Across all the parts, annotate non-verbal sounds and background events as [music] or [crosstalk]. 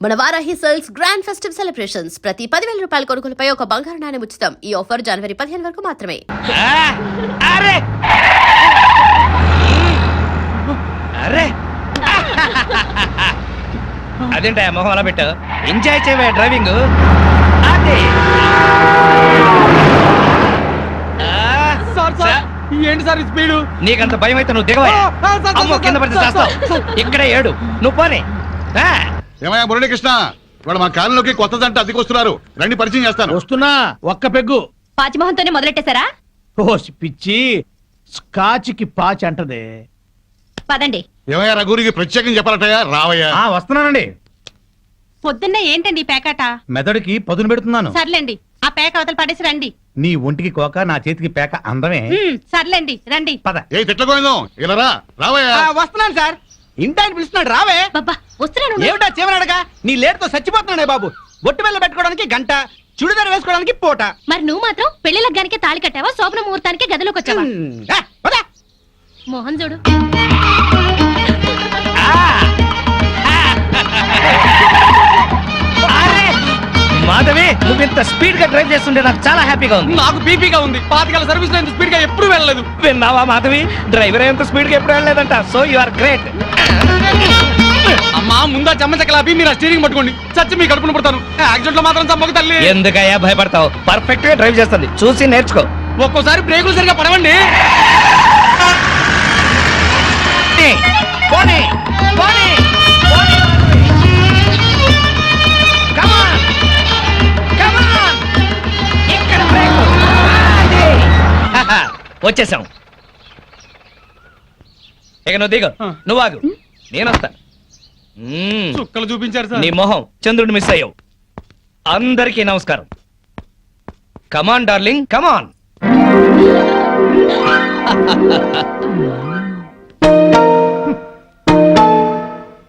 మన Varahi sales grand festive celebrations. ప్రతి పదివేల రూపాయల కొనుగోలుపై ఒక బంగారు నాణెం ఉచితం. ఈ ఆఫర్ జనవరి పదిహేను వరకు మాత్రమే. ఆ, అరే! అరే! అదేంటా మొహం అలా పెట్టావు ఎంజాయ్ చేయవే డ్రైవింగ్. అదే. ఆ, సార్ సార్. ఏంటి సార్ స్పీడు? నీకంత భయం అయితే నువ్వు దిగవా. కింద పడితే చేస్తావు. ఇక్కడే ఏడు. నువ్వు పోనీ. ఆ, ఏమయ్యా మురళీకృష్ణ? ఇవాళ మా కాలంలోకి కొత్త జంట అద్దెకి వస్తున్నారు రండి పరిచయం చేస్తాను. వస్తున్నా ఒక్క పెగ్గు. పాచిమోహంతోనే మొదలెట్టేశారా? ఓ పిచ్చి. స్కాచ్కి పాచి అంటదే. పదండి. ఏమయ్యా రఘురికి ప్రత్యేకం చెప్పాలటయ్యా? రావయ్యా. ఆ వస్తున్నానండి. పొద్దున్నే ఏంటండి ఈ పేకాట? మెదడుకి పదును పెడుతున్నాను. సర్లేండి ఆ పేక అవతల పడేసి రండి. నీ ఒంటికి కోక నా చేతికి పేక అందమే. సర్లేండి రండి. పద. ఏ తిట్లకోయిందాం ఇలా రా. రావయ్యా. వస్తున్నాను సార్. ఇంటాయన పిలుస్తున్నాడు రావే. బాబా వస్తున్నాను ఏమిటా చివరడగా నీ లేటుతో చచ్చిపోతున్నాడే బాబు. బొట్టు బిళ్ళ పెట్టుకోవడానికి గంట చుడిదార్ వేసుకోవడానికి పూట. మరి నువ్వు మాత్రం పెళ్ళి లగ్గానికి తాళి కట్టావా? శోభన ముహూర్తానికి గదిలోకి వచ్చావా. మోహన్ చూడు. మాధవి నువ్వు ఇంత స్పీడ్గా డ్రైవ్ చేస్తుంటే నాకు చాలా హ్యాపీగా ఉంది. నాకు బీపీగా ఉంది. పాతికాల సర్వీస్లో ఇంత స్పీడ్గా ఎప్పుడు వెళ్ళలేదు. విన్నావా మాధవి? డ్రైవర్ ఎంత స్పీడ్గా ఎప్పుడు వెళ్ళలేదంట. సో యు ఆర్ గ్రేట్ అమ్మా ముందా చెమ్మ చెక్కలాపి మీరు ఆ స్టీరింగ్ పట్టుకోండి. చచ్చి మీ కడుపున పడతాను. యాక్సిడెంట్లో మాత్రం చంపక తల్లి. ఎందుకయ్యా భయపడతావు? పర్ఫెక్ట్గా డ్రైవ్ చేస్తుంది. చూసి నేర్చుకో. ఒక్కోసారి బ్రేకులు సరిగా పడవండి. పోనీ, పోనీ, పోనీ, వచ్చేసాం. ఇక నువ్వు దిగు. నువ్వు ఆగు. నేను వస్తాను మ్మ్. చుక్కలు చూపించారు సార్. నీ మొహం చంద్రుడు మిస్ అయ్యావు. అందరికీ నమస్కారం. కమాన్ డార్లింగ్ కమాన్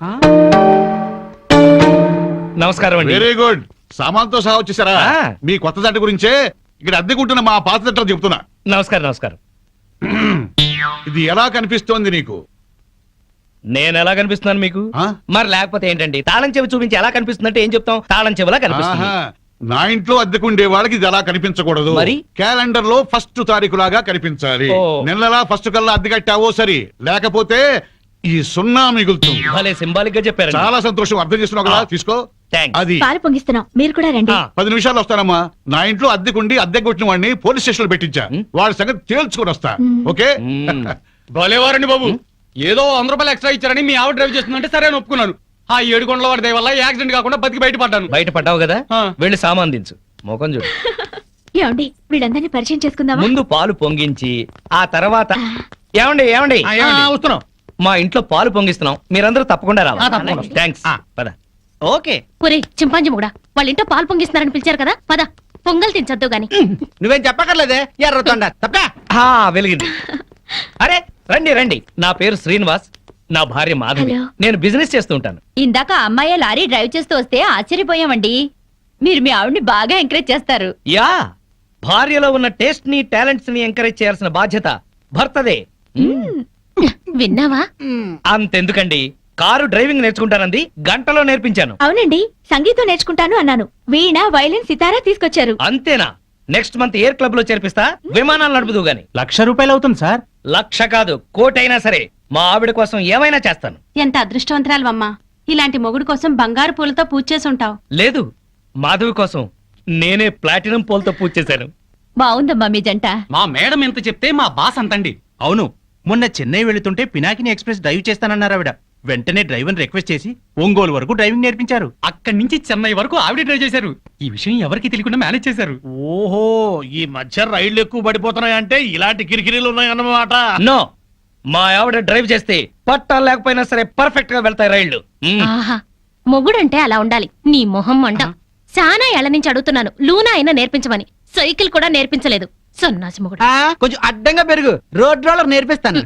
ఆ? నమస్కారం అండి. వెరీ గుడ్ సామాన్తో సహా వచ్చేసారా? ఆ. మీ కొత్త జంట గురించే ఇక్కడ అద్దెకుంటున్న మా పాత జంటలు చెప్తున్నా. నమస్కారం నమస్కారం. [clears throat] ఇది ఎలా కనిపిస్తోంది నీకు నేను ఎలా కనిపిస్తున్నాను మీకు ఆ? మరి లేకపోతే ఏంటండి తాళం చెవి చూపించి ఎలా కనిపిస్తుందంటే ఏం చెప్తాం తాళం చెవిలా కనిపిస్తుంది ఆహా. నా ఇంట్లో అద్దెకుండే వాళ్ళకి ఇది ఎలా కనిపించకూడదు మరి? క్యాలెండర్లో ఫస్ట్ తారీఖు లాగా కనిపించాలి ఓ. నెలలా ఫస్ట్ కల్లా అద్దె కట్టావో సరి లేకపోతే ఈ సున్నా మిగులుతుంది. భలే సింబాలిక్గా చెప్పారండి. చాలా సంతోషం. అర్థం చేస్తున్నావు కదా. తీసుకో. అది. పాలు పొంగిస్తున్నాం. మీరు కూడా రండి. పది నిమిషాలు వస్తానమ్మా. నా ఇంట్లో అద్దెకుండి అద్దె కొట్టిన వాడిని పోలీస్ స్టేషన్లో పెట్టించా? వాడి సంగతి తేల్చుకొని వస్తా. ఓకే. [laughs] భలేవారండి బాబు. ఏదో వంద రూపాయలు ఎక్స్ట్రా ఇచ్చారని మీ ఆవిడ డ్రైవ్ చేస్తుందంటే సరే అని ఒప్పుకున్నాను. ఆ ఏడు కొండల వాడి వల్ల యాక్సిడెంట్ కాకుండా బతికి బయటపడ్డాను. బయట పడ్డావు కదా. వెళ్ళి సామాన్ దించు. మోకం చూడు. [laughs] ఏమండి వీళ్ళందరినీ పరిచయం చేసుకుందామా? ముందు పాలు పొంగించి ఆ తర్వాత ఏమండి ఏమండి? వస్తున్నాం. మా ఇంట్లో పాలు పొంగిస్తున్నాం. మీరందరూ తప్పకుండా ఆ, రావాలి. థ్యాంక్స్ ఆ. పద. ఓకే. ఒరే చింపాంజీ కూడా వాళ్ళ ఇంట్లో పాలు పొంగిస్తున్నారని పిలిచారు కదా పద. పొంగల్ తినచద్దు గాని. నువ్వేం చెప్పక్కర్లేదే? ఎర్రతొండ తప్ప. ఆ, వెలిగింది. [laughs] అరే రండి రండి. నా పేరు శ్రీనివాస్ నా భార్య మాధవి. హలో. నేను బిజినెస్ చేస్తూ ఉంటాను. ఇందాక అమ్మాయి లారీ డ్రైవ్ చేస్తూ వస్తే ఆశ్చర్యపోయామండి. మీరు మీ ఆవిడ్ని బాగా ఎంకరేజ్ చేస్తారు. యా భార్యలో ఉన్న టేస్ట్ని టాలెంట్స్ని ఎంకరేజ్ చేయాల్సిన బాధ్యత భర్తదే. విన్నావా? అంతెందుకండి. కారు డ్రైవింగ్ నేర్చుకుంటానంది గంటలో నేర్పించాను. అవునండి సంగీతం నేర్చుకుంటాను అన్నాను. వీణ వైలిన్ సితారా తీసుకొచ్చారు. అంతేనా? నెక్స్ట్ మంత్ ఎయిర్ క్లబ్లో చేర్పిస్తా విమానాలు నడుపుదు గాని. లక్ష రూపాయలు అవుతుంది సార్. లక్ష కాదు కోటైనా సరే. మా ఆవిడ కోసం ఏమైనా చేస్తాను. ఎంత అదృష్టవంతరాలవమ్మా. ఇలాంటి మొగుడు కోసం బంగారు పూలతో పూజ చేసి ఉంటావు లేదు మాధవి కోసం నేనే ప్లాటినం పోల్తో పూజ చేశాను. బాగుందమ్మా మీ జంట. మా మేడం ఎంత చెప్తే మా బాస్ అంతండి. అవును మొన్న చెన్నై వెళుతుంటే పినాకిని ఎక్స్ప్రెస్ డ్రైవ్ చేస్తానన్నారు ఆవిడ. వెంటనే డ్రైవర్ రిక్వెస్ట్ చేసి ఒంగోలు వరకు డ్రైవింగ్ నేర్పించారు. అక్కడి నుంచి చెన్నై వరకు ఆవిడ డ్రైవ్ చేశారు. ఈ విషయం ఎవరికి తెలియకుండా మేనేజ్ చేశారు. ఓహో ఈ మధ్య రైళ్ళు ఎక్కువ పడిపోతున్నాయంటే ఇలాంటి కిరికిరీలు ఉన్నాయన్నమాట. నో మా ఆవిడ డ్రైవ్ చేస్తే పట్టాలు లేకపోయినా సరే పర్ఫెక్ట్గా వెళ్తాయి రైళ్ళు. ఆహా మొగుడంటే అలా ఉండాలి. నీ మొహం మండ. చాలా ఏళ్ళ నుంచి అడుగుతున్నాను లూనా అయినా నేర్పించమని. సైకిల్ కూడా నేర్పించలేదు. సన్నాసి మొగుడు ఆ, కొంచెం అడ్డంగా పెరుగు. రోడ్ రోలర్ నేర్పిస్తాను.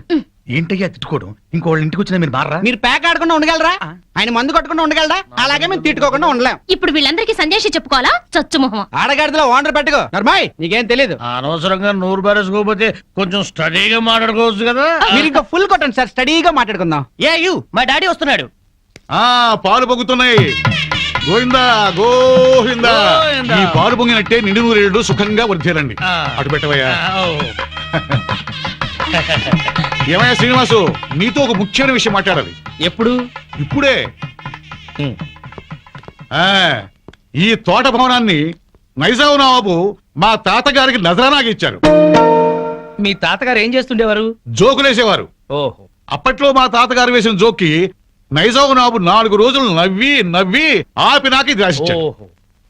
ఏంటయ్యా తిట్టుకోవడం? ఇంకోళ్ళ ఇంటికి వచ్చినా మీరు మారా మీరు ప్యాక్ ఆడకుండా ఉండగలరా? ఆయన మందు కొట్టకుండా ఉండగలరా అలాగే మేము తిట్టుకోకుండా ఉండలేం. ఇప్పుడు వీళ్ళందరికీ సందేశం చెప్పుకోవాలా? చచ్చు మొహం ఆడగాడిలో ఓనర్ పెట్టుకో. నర్మాయ్ నీకేం తెలీదు. అనవసరంగా నూరు బారేసుకోకపోతే కొంచెం స్టడీగా మాట్లాడుకోవచ్చు కదా. మీరు ఇంకా ఫుల్ కొట్టండి సార్. స్టడీగా మాట్లాడుకుందాం. ఏ యు మా డాడీ వస్తున్నాడు. ఆ పాలు పొగుతున్నాయి. గోవిందా గోవిందా. గోవిందా. ఈ పాలు పొంగినట్టే నిండు నూరేళ్ళు సుఖంగా వర్ధేలండి ఆ. అటు పెట్టవయ్యా. [laughs] ఏమయ్యా శ్రీనివాసు నీతో ఒక ముఖ్యమైన విషయం మాట్లాడాలి. ఎప్పుడు? ఇప్పుడే. ఆ ఈ తోట భవనాన్ని నైజాం నవాబు మా తాతగారికి నజరానాకి ఇచ్చారు. మీ తాతగారు ఏం చేస్తుండేవారు? జోకులేసేవారు. ఓహో. అప్పట్లో మా తాతగారు వేసిన జోక్కి నైజాం నవాబు నాలుగు రోజులు నవ్వి నవ్వి ఆపి నాకి ఇది రాసిచ్చాడు. ఓహో.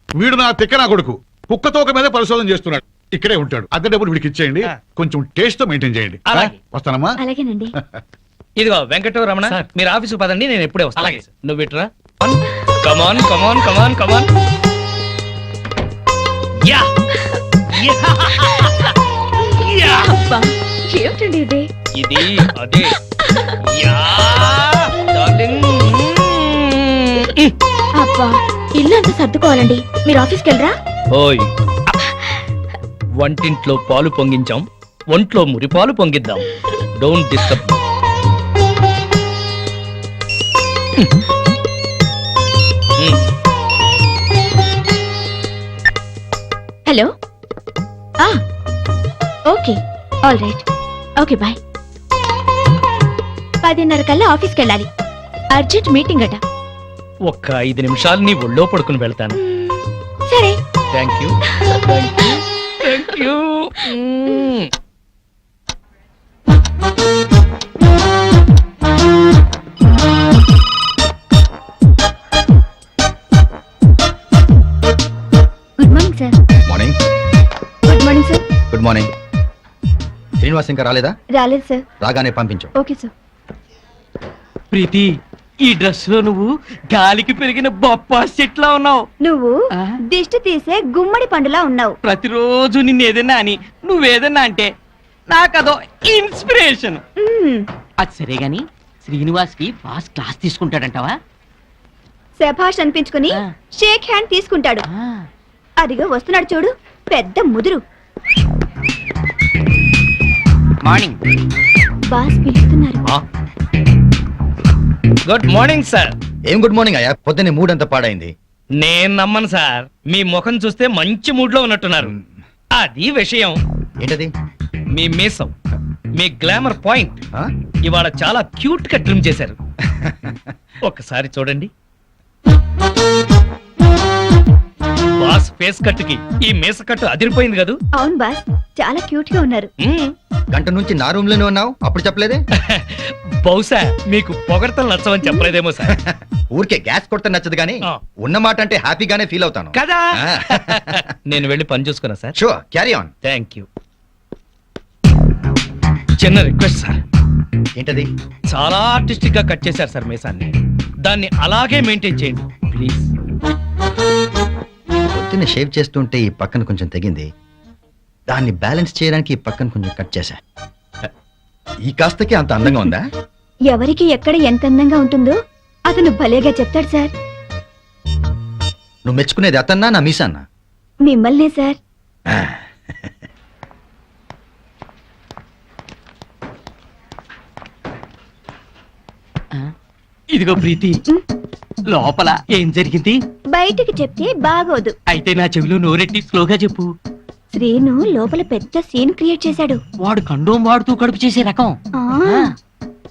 వీడు నా తిక్క నా కొడుకు. కుక్క తోక మీద పరిశోధన చేస్తున్నాడు. ఇక్కడే ఉంటాడు. అద్దె డబ్బులు వీడికి ఇచ్చేయండి. ఆ. కొంచెం టేస్ట్తో మెయింటైన్ చేయండి. అలాగే. వస్తానమ్మా. అలాగేనండి. [laughs] ఇదిగో వెంకటరమణ సార్. మీరు ఆఫీసు పదండి నేను ఎప్పుడే వస్తాను. అలాగే సార్. నువ్వు ఇట్రా. Come on come on come on come on yeah. Yeah. ఏమిటండి ఇది? ఇది అదే. యా. అబ్బా ఇల్లు అంతా సర్దుకోవాలండి. మీరు ఆఫీస్కి వెళ్ళరా? ఓయ్. వంటింట్లో పాలు పొంగించాం ఒంట్లో మురిపాలు పొంగిద్దాం. Don't disturb hello. ఆ okay all right okay bye పదిన్నర కల్లా ఆఫీస్కి వెళ్ళాలి. అర్జెంట్ మీటింగ్ అట. ఒక్క ఐదు నిమిషాలు నీ ఒళ్ళో పడుకుని వెళ్తాను. సరే. Thank you thank you good morning sir morning good morning sir good morning Srinivas ఇంకా రాలేదా? రాలేదు సార్ రాగానే పంపించు. Okay sir Preethi. ఈ డ్రెస్లో నువ్వు గాలికి పెరిగిన బొప్ప చెట్లా ఉన్నావు. నువ్వు? దిష్టి తీసే గుమ్మడి పండులా ఉన్నావు. ప్రతిరోజు నిన్ను ఏదైనా అని నువ్వేదన్నా అంటే నాకదో ఇన్స్పిరేషన్. అది సరే గాని శ్రీనివాస్కి బాస్ క్లాస్ తీసుకుంటాడంటావా? శభాష్ అనిపించుకుని. షేక్ హ్యాండ్ తీసుకుంటాడు. అదిగో వస్తున్నాడు చూడు పెద్ద ముదురు. మార్నింగ్. బాస్ పిలుస్తున్నారు. గుడ్ మార్నింగ్ సార్ ఏం గుడ్ మార్నింగ్ అయ్యా? పొద్దున్నే మూడ్ అంతా పాడైంది. నేను నమ్మను సార్ మీ ముఖం చూస్తే మంచి మూడ్లో ఉన్నట్టున్నారు. అది విషయం. ఏంటది? మీ మీసం మీ గ్లామర్ పాయింట్ ఆ? ఇవాళ చాలా క్యూట్గా ట్రిమ్ చేశారు. [laughs] ఒకసారి చూడండి. బాస్ ఫేస్ కట్కి ఈ మీస కట్టు అదిరిపోయింది కదూ? అవును బాస్ చాలా క్యూట్గా ఉన్నారు. మ్మ్. గంట నుంచి నా రూమ్లోనే ఉన్నావు? అప్పుడు చెప్పలేదే? [laughs] బహుశా మీకు పొగడతలు నచ్చవని చెప్పలేదేమో సార్. [laughs] ఊరికే గ్యాస్ కొడితే నచ్చదు కానీ. ఉన్న మాట అంటే హ్యాపీగానే ఫీల్ అవుతాను. కదా. [laughs] నేను వెళ్ళి పని చూసుకున్నా sir. Sure carry on thank you చిన్న రిక్వెస్ట్ సార్ ఏంటది? చాలా ఆర్టిస్టిక్గా కట్ చేశారు సార్ మీసాన్ని. దాన్ని అలాగే మెయింటైన్ చేయండి ప్లీజ్ పొద్దున్న షేవ్ చేస్తుంటే ఈ పక్కన కొంచెం తెగింది. దాన్ని బ్యాలెన్స్ చేయడానికి ఈ పక్కన కొంచెం కట్ చేశా. ఈ కాస్తకి అంత అందంగా ఉందా? ఎవరికి ఎక్కడ ఎంత అందంగా ఉంటుందో అతను భలేగా చెప్తాడు సార్. నువ్వు మెచ్చుకునేది అతన్నా నా మీసాన్నా? మిమ్మల్నే సార్. ఇదిగో ప్రీతి లోపల ఏం జరిగింది? బయటికి చెప్తే బాగోదు. అయితే నా చెవిలో నోరెట్టి స్లోగా చెప్పు. శ్రీను లోపల పెద్ద సీన్ క్రియేట్ చేశాడు. వాడు కండోం వాడుతూ కడుపు చేసే రకం. ఆ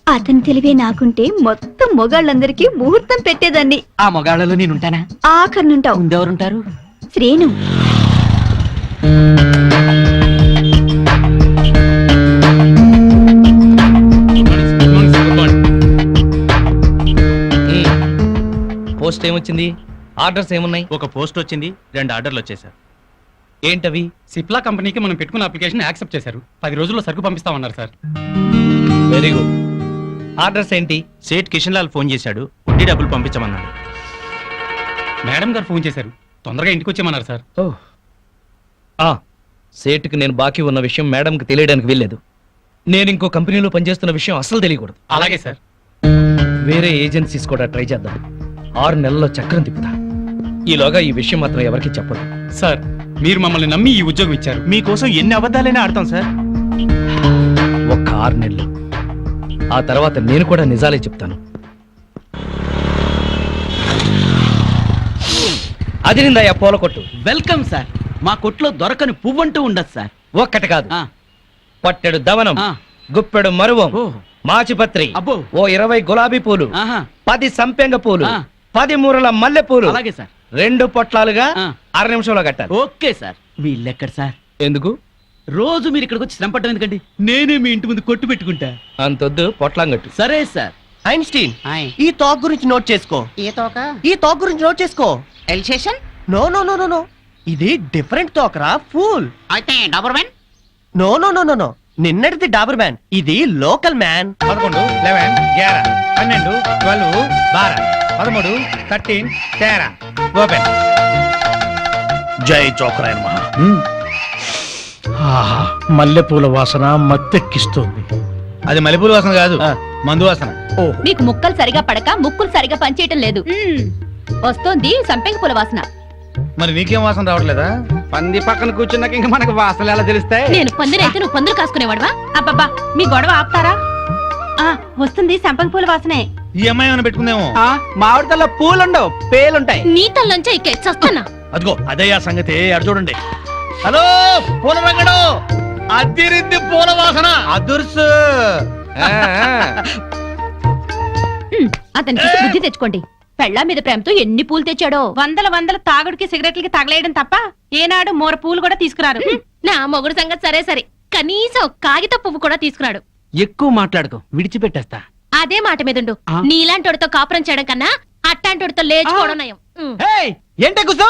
అతని తెలివే నాకుంటే మొత్తం మొగాళ్ళందరికీ ముహూర్తం పెట్టేదాన్ని. ఆ మొగాళ్ళలో నేనుంటానా? ఆఖరినుంటావు. ముందెవరుంటారు శ్రీను. పోస్ట్ ఏమొచ్చింది? ఆర్డర్స్ ఏమున్నాయి? ఒక పోస్ట్ వచ్చింది. రెండు ఆర్డర్లు వచ్చేసారు ఏంటవి? సిప్లా కంపెనీకి మనం పెట్టుకున్న అప్లికేషన్ యాక్సెప్ట్ చేశారు. పది రోజుల్లో సరుకు పంపిస్తామన్నారు సార్. Very good. ఆర్డర్స్ ఏంటి? సేట్ కిషన్ లాల్ ఫోన్ చేశాడు. వడ్డీ డబ్బులు పంపించమన్నాడు. మేడం గారు ఫోన్ చేశారు. తొందరగా ఇంటికి వచ్చేయమన్నారు సార్. ఆ, సేటుకి నేను బాకీ ఉన్న విషయం మేడంకి తెలియడానికి వెళ్ళలేదు నేను ఇంకో కంపెనీలో పనిచేస్తున్న విషయం అసలు తెలియకూడదు. అలాగే సార్. వేరే ఏజెన్సీస్ కూడా ట్రై చేద్దాం. ఆరు నెలల్లో చక్రం తిప్పుతా. ఈలోగా ఈ విషయం మాత్రం ఎవరికి చెప్పదు సార్ మీరు మమ్మల్ని నమ్మి ఈ ఉద్యోగం ఇచ్చారు మీకోసం ఎన్ని అబద్ధాలైనా ఆడతాం సార్ ఒక్క ఆరు నెలలు ఆ తర్వాత నేను కూడా నిజాలే చెప్తాను అదిరిందయ్యా పూల కొట్టు వెల్కమ్ సార్ మా కొట్లో దొరకని పువ్వంటూ ఉండదు సార్ ఒక్కటి కాదు ఆ, పట్టెడు దవనం ఆ. గుప్పెడు మరువం ఓ. మాచిపత్రి అబ్బో. ఓ ఇరవై గులాబీ పూలు ఆహా. పది సంపెంగ పూలు ఆ. పది మూరల మల్లె పూలు అలాగే సార్ రెండు పొట్లాలుగా. అర నిమిషంలో కట్టాలి. Okay sir. వీళ్ళెక్కడ సార్? ఎందుకు? రోజు మీరు ఇక్కడికి వచ్చి శ్రమ పడ్డం ఎందుకండి? నేనే మీ ఇంటి ముందు కొట్టు పెట్టుకుంటా. అంతొద్దు పొట్లాంగట్టు సరే సార్. ఐన్స్టీన్. ఈ టాక్ గురించి నోట్ చేసుకో. ఏ తోక? ఈ టాక్ గురించి నోట్ చేసుకో. Alsatian? No no no no no. ఇది డిఫరెంట్ టాక్ రా ఫూల్. అయితే Doberman? No no no no no. నిన్నటిది Dabur man. ఇది లోకల్ మ్యాన్. పదకొండు లెవెన్ గ్యారా. పన్నెండు ట్వెల్వ్ బారా. పదమూడు థర్టీన్ తేరా. ఓపెన్. జై చోకరాయన మహా మల్లెపూల వాసన మత్తెక్కిస్తుంది. అది మల్లెపూల వాసన కాదు మందు వాసన. నీకు ముక్కలు సరిగా పడక ముక్కులు సరిగా పనిచేయటం లేదు. వస్తోంది సంపెంగ పూల వాసన. మరి నీకేం వాసన రావట్లేదా? పంది పక్కన కూర్చున్నాక ఇంకా మనకు వాసనలు ఎలా తెలుస్తాయి? నేను పందిరైతే నువ్వు పందులు కాసుకునేవాడవా? అబ్బబ్బా మీ గొడవ ఆపుతారా? ఆ వస్తుంది సంపెంగ పూల వాసనే. ఈ అమ్మాయి ఏమైనా పెట్టుకుందేమో? మామిడితల్లో పూలుండవు పేలుంటాయి. నీ తల్లంచే చస్తున్నా అదిగో అదయ్యా సంగతి అడు చూడండి. హలో పూల రంగడు అదిరింది పూల వాసన. అదుర్సు. అతనికి బుద్ధి తెచ్చుకోండి. పెళ్ళా మీద ప్రేమతో ఎన్ని పూలు తెచ్చాడో. వందల వందల తాగుడికి సిగరెట్లకి తగలేయడం తప్ప ఏనాడు మోర పూలు కూడా తీసుకురారు. నా మొగుడు సంగతి సరే సరే. కనీసం ఒక కాగిత పువ్వు కూడా తీసుకురాడు. ఎక్కువ మాట్లాడుకో విడిచిపెట్టేస్తా. అదే మాట మీదుండు. ఆ. నీలాంటోడితో కాపురం చేయడం కన్నా అట్టాంటోడితో లేచుకోవడం నయం. ఉమ్. ఏంటే కూర్చో?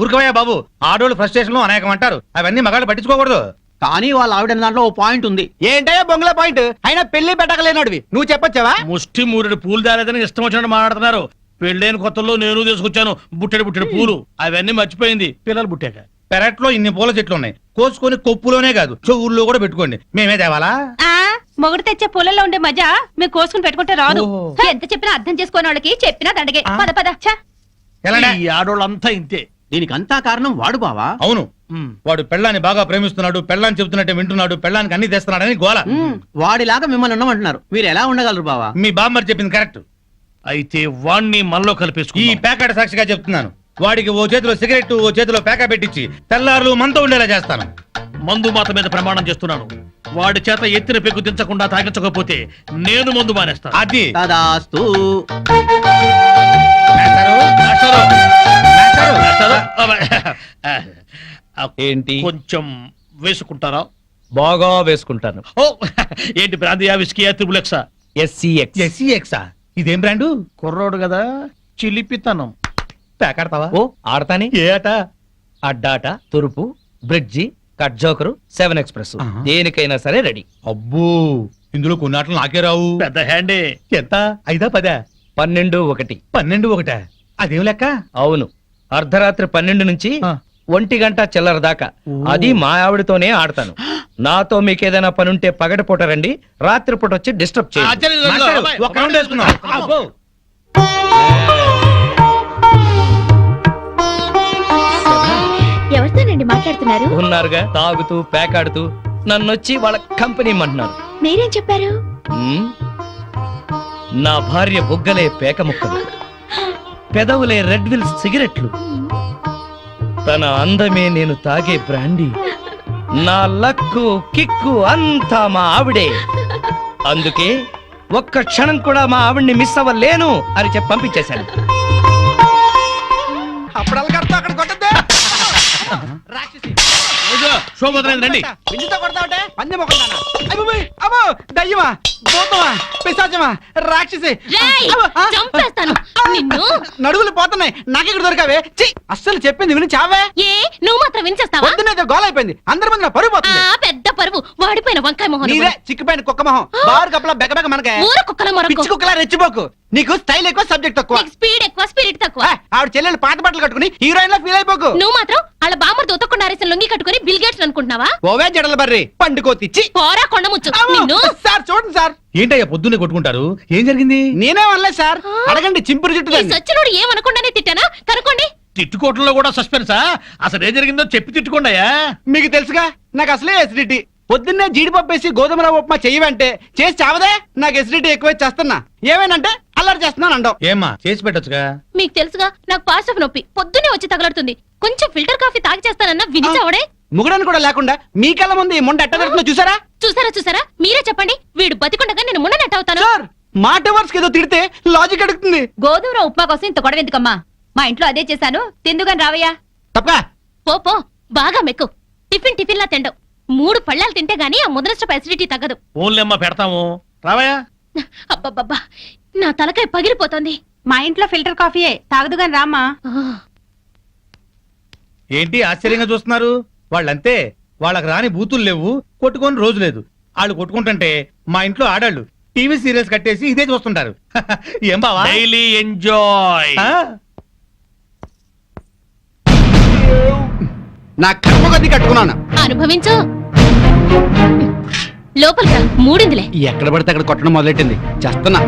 ఊరుకోవయ్యా బాబు. ఆడోళ్ళు ఫ్రస్ట్రేషన్లో అనేకం అంటారు. అవన్నీ మగాళ్ళు పట్టించుకోకూడదు. కానీ వాళ్ళ ఆవిడ దాంట్లో ఓ పాయింట్ ఉంది. ఏంటయ్యా బొంగుల పాయింట్ అయినా పెళ్ళి పెట్టకలేనోడివి. నువ్వు చెప్పొచ్చావా? ముష్టి మూరెడు పూలు దాలేదని ఇష్టం వచ్చినట్టు మాట్లాడుతున్నారు. పెళ్ళైన కొత్తలో నేను తీసుకొచ్చాను బుట్టెడు బుట్టెడు పూలు. అవన్నీ మర్చిపోయింది. పిల్లలు పుట్టాక. పెరట్లో ఇన్ని పూల చెట్లు ఉన్నాయి కోసుకొని కొప్పులోనే కాదు చెవుల్లో కూడా పెట్టుకోండి. మేమే తేవాలా? ఆ మొగుడు తెచ్చే పొలంలో ఉండే మజా మీరు కోసుకుని పెట్టుకుంటే రాదు. ఎంత చెప్పినా అర్థం చేసుకోని వాళ్ళకి చెప్పినా దండగే పద పద. ఈ ఆడోళ్ళంతా ఇంతే. దీనికి అంతా కారణం వాడు బావా? అవును. వాడు పెళ్ళాన్ని బాగా ప్రేమిస్తున్నాడు పెళ్ళాన్ని చెబుతున్నట్టే వింటున్నాడు పెళ్ళానికి అన్ని తెస్తున్నాడని గోల. వాడిలాగా మిమ్మల్ని ఉండమంటున్నారు. మీరు ఎలా ఉండగలరు బావా? మీ బామ్మర్ చెప్పింది కరెక్ట్. అయితే వాణ్ణి మనలో ఈ కలిపేసుకుందాం ప్యాకెట్ సాక్షిగా చెప్తున్నాను. వాడికి ఓ చేతిలో సిగరెట్ ఓ చేతిలో ప్యాకా పెట్టించి తెల్లారులు మనతో ఉండేలా చేస్తాను. మందు మాత మీద ప్రమాణం చేస్తున్నాను. వాడి చేత ఎత్తిన పెగ్గు దించకుండా తాగించకపోతే నేను మందు మానేస్తాను అది తదాస్తు. మాస్టారు, మాస్టారు, మాస్టారు. చేస్తారా? ఆ, ఏంటి? కొంచెం వేసుకుంటారా? బాగా వేసుకుంటాను. ఓ ఏంటి బ్రాందియా విస్కీయా త్రిబులెక్సా ఎస్సీఎక్స్. SCX ఆ? ఇదేం బ్రాండు? కుర్రోడు కదా చిలిపితనం. ప్యాకెడతావా? ఓ ఆడతాని? ఏ ఆట? అడ్డాట తురుపు bridge cut joker seven express. దేనికైనా సరే రెడీ. అబ్బో ఇందులో కొన్ని ఆటలు నాకే రావు. పెద్ద హ్యాండే. ఎంత? ఐదా పదా? పన్నెండు ఒకటి. పన్నెండు ఒకటా? అదేం లెక్క? అవును. అర్ధరాత్రి పన్నెండు నుంచి. ఒంటి గంట చిల్లర దాకా. అది మా ఆవిడతోనే ఆడతాను. నాతో మీకేదైనా పనుంటే పగటిపూట రండి రాత్రిపూట వచ్చి డిస్టర్బ్ చేయండి. మాస్టారు, ఒక్క రౌండ్ వేసుకుందాం అబ్బో. ఎవరితోనండి మాట్లాడుతున్నారు? ఉన్నారుగా తాగుతూ పేకాడుతూ నన్నొచ్చి వాళ్ళ కంపెనీ ఇమ్మంటున్నారు మీరేం చెప్పారు? ఉమ్, నా భార్య బుగ్గలే పేక ముక్కలు పెదవులే రెడ్ విల్ సిగరెట్లు. తన అందమే నేను తాగే బ్రాండీ. నా లక్కు కిక్కు అంతా మా ఆవిడే. అందుకే ఒక్క క్షణం కూడా మా ఆవిడ్ని మిస్ అవ్వలేను అని చెప్పి పంపించేశాను. శోభోదరం రండి. బిందుతో కొడతావుటే? పందెం ఒకదానా అబ్బో దయ్యమా భూతమా పిశాచమా రాక్షసి. రేయ్, అబ్బో, ఆ, చంపేస్తాను. నిన్ను. నడుగులు పోతున్నాయి నాకెక్కడ దొరకవే. చి అస్సలు చెప్పింది విని చావే ఏ నువ్వు మాత్రం వినిచేస్తావా? పొద్దున్నేదో గోల అయిపోయింది. అందరి ముందు నా పరుగు ఆ పోతుంది పెద్ద పరువు వాడిపోయిన వంకాయ మొహం నీదే చిక్కిపోయిన కుక్క మొహం. బారు కప్పలా బెగబెగ మనకే. ఊర కుక్కల మరొక. పిచ్చి కుక్కలా రెచ్చిపోకు. నీకు స్టైల్ ఎక్కువ సబ్జెక్ట్ తక్కువ. స్పీడ్ ఎక్కువ స్పిరిట్ తక్కువ. ఆవిడ చెల్లెలు పాత బట్టలు కట్టుకుని హీరోయిన్లో ఫీల్ అయిపోకు. నువ్వు మాత్రం వాళ్ళ బామ్మర్ దొత్తకుండా అరేసిన లొంగి కట్టుకుని బిల్ గేట్స్ అనుకుంటున్నావా? ఓవే జడల బర్రి పండుకోతిచ్చి పోరా కొండముచ్చు నిన్ను. సార్ చూడండి సార్. ఏంటయ్యా పొద్దున్నే కొట్టుకుంటారు? ఏం జరిగింది? నేనే అనలేదు సార్. అడగండి చింపురు జుట్టు. సచ్చినోడు ఏమనకుండానే తిట్టానా? కనుకోండి తిట్టుకోవటంలో కూడా సస్పెన్సా అసలు ఏం జరిగిందో చెప్పి తిట్టుకోండియా మీకు తెలుసుగా నాకు అసలే ఎసిడిటీ పొద్దున్నే జీడిపప్పు వేసి గోధుమ రవ్వ ఉప్మా చెయ్యవంటే చేసి చావదే? నాకు ఎసిడిటీ ఎక్కువ చేస్తున్నా. ఏమేనంటే అలా తగలడు చేస్తున్నాను అండవు ఏమ్మా చేసి పెట్టొచ్చుగా? మీకు తెలుసుగా నాకు పాస్టఫ్ నొప్పి. పొద్దునే వచ్చి తగలడుతుంది. కొంచెం ఫిల్టర్ కాఫీ తాగి చేస్తానన్నా వినిచావడే ముగడని కూడా లేకుండా మీ కళ్ళ ముందు ఈ ముండ ఎట్ట జరుగుతుందో చూసారా? చూసారా చూసారా? మీరే చెప్పండి. వీడు బతికుండగా నేను మున్న నెట్ అవుతాను? సార్ మాట వర్డ్స్ ఏదో తిడితే లాజిక్ అడుగుతుంది. గోధుమ ఉప్మా కోసం ఇంత గొడవ ఎందుకమ్మా? మా ఇంట్లో అదే చేశాను. తిందుగాని రావయ్యా. తప్ప. పో పో. బాగా మెక్కు. టిఫిన్ టిఫిన్ లా తిండవు మూడు పళ్ళాలు తింటే గానీ ఆ ముద్రస్టప్ అసిడిటీ తగ్గదు. పెడతాము. అబ్బబ్బబ్బా నా తలకాయ పగిలిపోతుంది. మా ఇంట్లో ఫిల్టర్ కాఫీయే. తాగదుగాని రామ్మా. ఆ, ఏంటి ఆశ్చర్యంగా చూస్తున్నారు? వాళ్ళంతే. వాళ్ళకి రాని బూతులు లేవు కొట్టుకొని రోజు లేదు. వాళ్ళు కొట్టుకుంటుంటే మా ఇంట్లో ఆడాళ్ళు. టీవీ సీరియల్స్ కట్టేసి ఇదే చూస్తుంటారు. [laughs] ఏం బావా? Daily enjoy. నా కర్మ కొద్ది కట్టుకున్నాను. అనుభవించు. లోపలికి మూడిందిలే. ఎక్కడ పడితే అక్కడ కొట్టడం మొదలెట్టింది. చేస్తున్నా.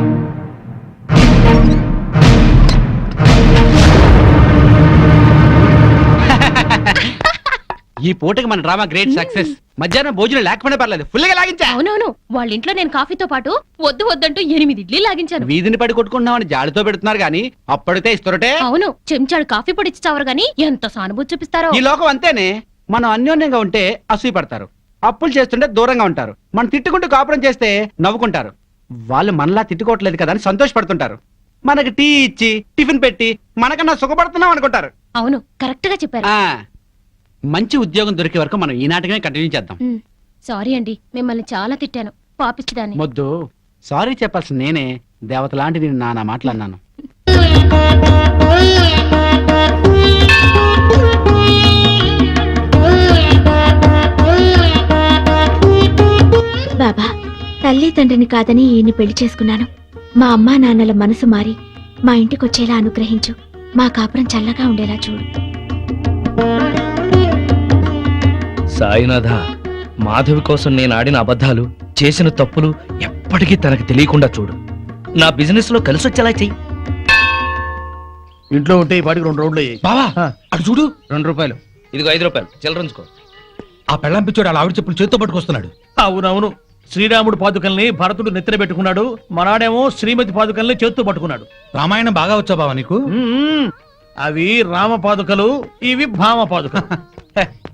ఈ పూటకి మన డ్రామా గ్రేట్ సక్సెస్. మధ్యాహ్నం భోజనం లేకపోయినా పర్లేదు ఫుల్గా లాగించా. అవునవును వాళ్ళ ఇంట్లో నేను కాఫీతో పాటు వద్దు వద్దంటూ ఎనిమిది ఇడ్లీ లాగించాను. వీధిని పడి కొట్టుకుంటున్నామని జాలితో పెడుతున్నారు గానీ అప్పటితే ఇస్తురటే. అవును చెంచాడు కాఫీ పొడి ఇచ్చి చావరు గాని ఎంత సానుభూతి చూపిస్తారో. ఈ లోకం అంతేనే మనం అన్యోన్యంగా ఉంటే అసూయ పడతారు. అప్పులు చేస్తుంటే దూరంగా ఉంటారు. మనం తిట్టుకుంటూ కాపురం చేస్తే నవ్వుకుంటారు. వాళ్ళు మనలా తిట్టుకోవట్లేదు కదా అని సంతోషపడుతుంటారు. మనకి టీ ఇచ్చి టిఫిన్ పెట్టి మనకన్నా సుఖపడుతున్నాం అనుకుంటారు. అవును కరెక్ట్గా చెప్పారు. ఆ. మంచి ఉద్యోగం దొరికే వరకు మనం ఈ నాటకమే కంటిన్యూ చేద్దాం సారీ అండి మిమ్మల్ని చాలా తిట్టాను. పాపిచ్చిదాన్ని. మొద్దు సారీ చెప్పాల్సిన నేనే దేవత లాంటి నేను నానా మాట్లాడినాను బాబా తల్లి తండ్రిని కాదని ఈయన్ని పెళ్ళి చేసుకున్నాను. మా అమ్మా నాన్నల మనసు మారి మా ఇంటికొచ్చేలా అనుగ్రహించు. మా కాపురం చల్లగా ఉండేలా చూడు. సాయినాథ మాధవి కోసం నేను ఆడిన అబద్ధాలు చేసిన తప్పులు ఎప్పటికీ తనకు తెలియకుండా చూడు. నా బిజినెస్లో కలిసి వచ్చేలా చెయ్యి. ఇంట్లో ఉంటే ఈ పాటికి రెండు రౌండ్లు అయ్యాయి. బావా ఆ. అటు చూడు. రెండు రూపాయలు. ఇదిగో ఐదు రూపాయలు చిల్లరంచుకో ఆ పెళ్ళం పిచ్చోడు అలా ఆవిడ చెప్పులు చేత్తో పట్టుకొస్తున్నాడు. అవునవును శ్రీరాముడు పాదుకల్ని భరతుడు నెత్తిన పెట్టుకున్నాడు మనాడేమో శ్రీమతి పాదుకల్ని చేత్తో పట్టుకున్నాడు. రామాయణం బాగా వచ్చా బావా నీకు? అవి రామ పాదుకలు ఇవి భామ పాదుకలు. [laughs]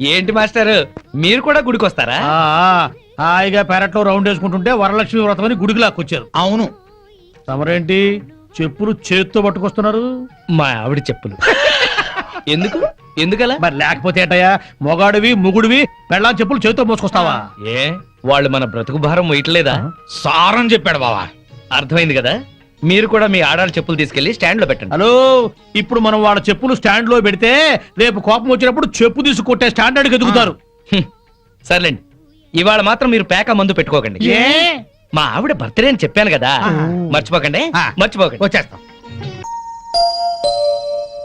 ఏంటి మాస్టర్? మీరు కూడా గుడికి వస్తారా ఆ, హాయిగా పెరట్లో రౌండ్ వేసుకుంటుంటే వరలక్ష్మి వ్రతం అని గుడికి లాక్కొచ్చారు. అవును. తమరేంటి? చెప్పులు చేత్తో పట్టుకొస్తున్నారు? మా ఆవిడ చెప్పులు. ఎందుకు? ఎందుకలా? మరి లేకపోతే ఏంటయ్యా? మొగాడివి ముగుడివి పెళ్ళాం చెప్పులు చేత్తో మోసుకొస్తావా? ఏ వాళ్ళు మన బ్రతుకు భారం వేయట్లేదా? సారని చెప్పాడు బావా. అర్థమైంది కదా? మీరు కూడా మీ ఆడాళ్ళ చెప్పులు తీసుకెళ్ళి స్టాండ్లో పెట్టండి. హలో ఇప్పుడు మనం వాళ్ళ చెప్పులు స్టాండ్లో పెడితే రేపు కోపం వచ్చినప్పుడు చెప్పు తీసి కొట్టే స్టాండర్డ్ ఎదుగుతారు. హ్మ్. సర్లేండి. ఇవాళ మాత్రం మీరు పేక మందు పెట్టుకోకండి. ఏ? మా ఆవిడ బర్త్డే అని చెప్పాను కదా. మర్చిపోకండి ఆ. మర్చిపోకండి. వచ్చేస్తాం.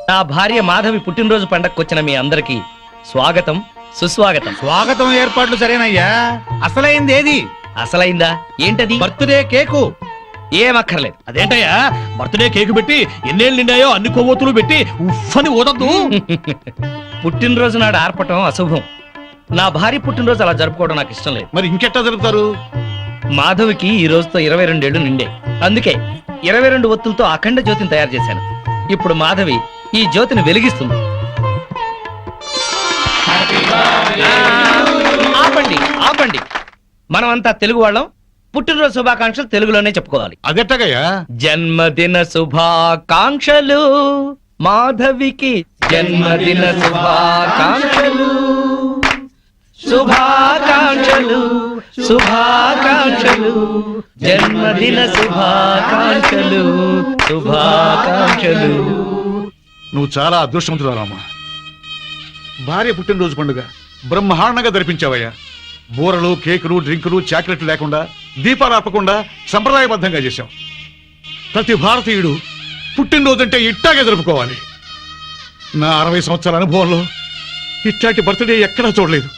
నా భార్య మాధవి పుట్టినరోజు పండగకు వచ్చిన మీ అందరికి స్వాగతం సుస్వాగతం. స్వాగతం ఏర్పాట్లు సరేనయ్యా. అసలైంది ఏది? అసలైందా? ఏంటది? Birthday cake. ఏం అక్కర్లేదు అదేంటయ్యా? బర్త్డే కేక్ పెట్టి ఎన్నేళ్ళు నిండాయో అన్ని కొవ్వొత్తులు పెట్టి ఉఫ్ అని ఊదద్దు. [laughs] పుట్టినరోజు నాడు ఆర్పటం అశుభం. నా భార్య పుట్టినరోజు అలా జరుపుకోవడం నాకు ఇష్టం లేదు. మరి ఇంకెట్టా జరుపుతారు? మాధవికి ఈ రోజుతో ఇరవై రెండేళ్ళు నిండే. అందుకే ఇరవై రెండు ఒత్తులతో అఖండ జ్యోతిని తయారు చేశాను. ఇప్పుడు మాధవి ఈ జ్యోతిని వెలిగిస్తుంది. ఆపండి ఆపండి. మనమంతా తెలుగు వాళ్ళం. పుట్టినరోజు శుభాకాంక్షలు తెలుగులోనే చెప్పుకోవాలి. అదెట్టగయ్యా? జన్మదిన శుభాకాంక్షలు మాధవికి. జన్మదిన శుభాకాంక్షలు శుభాకాంక్షలు శుభాకాంక్షలు జన్మదిన శుభాకాంక్షలు శుభాకాంక్షలు. నువ్వు చాలా అదృష్టవంతురాలమ్మా భార్య పుట్టినరోజు పండుగ బ్రహ్మాండంగా జరిపించావయ్యా. బూరలు కేకులు డ్రింకులు చాక్లెట్లు లేకుండా దీపాలు ఆపకుండా సంప్రదాయబద్ధంగా చేశాం. ప్రతి భారతీయుడు పుట్టినరోజంటే ఇట్టాగే జరుపుకోవాలి. నా అరవై సంవత్సరాల అనుభవంలో ఇట్లాంటి బర్త్డే ఎక్కడా చూడలేదు.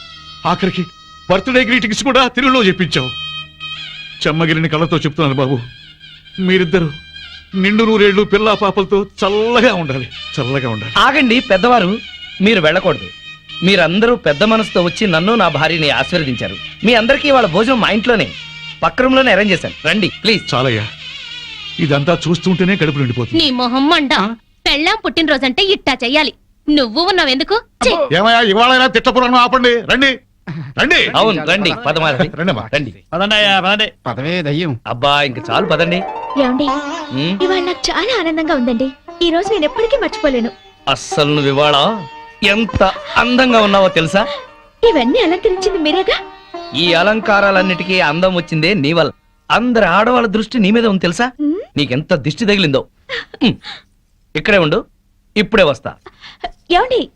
ఆఖరికి బర్త్డే గ్రీటింగ్స్ కూడా తెలుగులో చెప్పించావు చెమ్మగిరిని కళ్ళతో చెప్తున్నాను బాబు. మీరిద్దరు నిండు నూరేళ్ళు పిల్లా పాపలతో చల్లగా ఉండాలి. చల్లగా ఉండాలి. ఆగండి పెద్దవారు మీరు వెళ్ళకూడదు. మీరందరూ పెద్ద మనసుతో వచ్చి నన్ను నా భార్యని ఆశీర్వదించారు. మీ అందరికీ వాళ్ళ భోజనం మా ఇంట్లోనే. పక్క రూమ్లోనే అరేంజ్ చేశాను. రండి ప్లీజ్. చాలయ్యా. ఇదంతా చూస్తుంటేనే కడుపు నిండిపోతుంది. నీ మొహం మండ. పెళ్ళాం పుట్టినరోజంటే ఇట్టా చెయ్యాలి. నువ్వు ఉన్నావెందుకు చెయ్. ఏమయ్యా ఇవాళైనా తిట్టపురాణం ఆపండి. రండి. రండి. అవును రండి. పదమారండి రండమ్మా. రండి. పదండి అయ్యా పదండి. పదవే దయ్యం. అబ్బా ఇంక చాలు పదండి. ఏమండి? ఉమ్, ఇవాళ నాకు చాలా ఆనందంగా ఉందండి. ఈ రోజు నేను ఎప్పటికీ మర్చిపోలేను. అస్సలు నువ్వు ఇవాళ ఎంత అందంగా ఉన్నావో తెలుసా? ఇవన్నీ అలంకరించింది మీరేగా? ఈ అలంకారాలన్నిటికీ అందం వచ్చిందే నీ వల్ల. అందరి ఆడవాళ్ళ దృష్టి నీ మీద ఉంది తెలుసా? నీకెంత దిష్టి తగిలిందో. ఉమ్, ఇక్కడే ఉండు. ఇప్పుడే వస్తా. ఏమండి?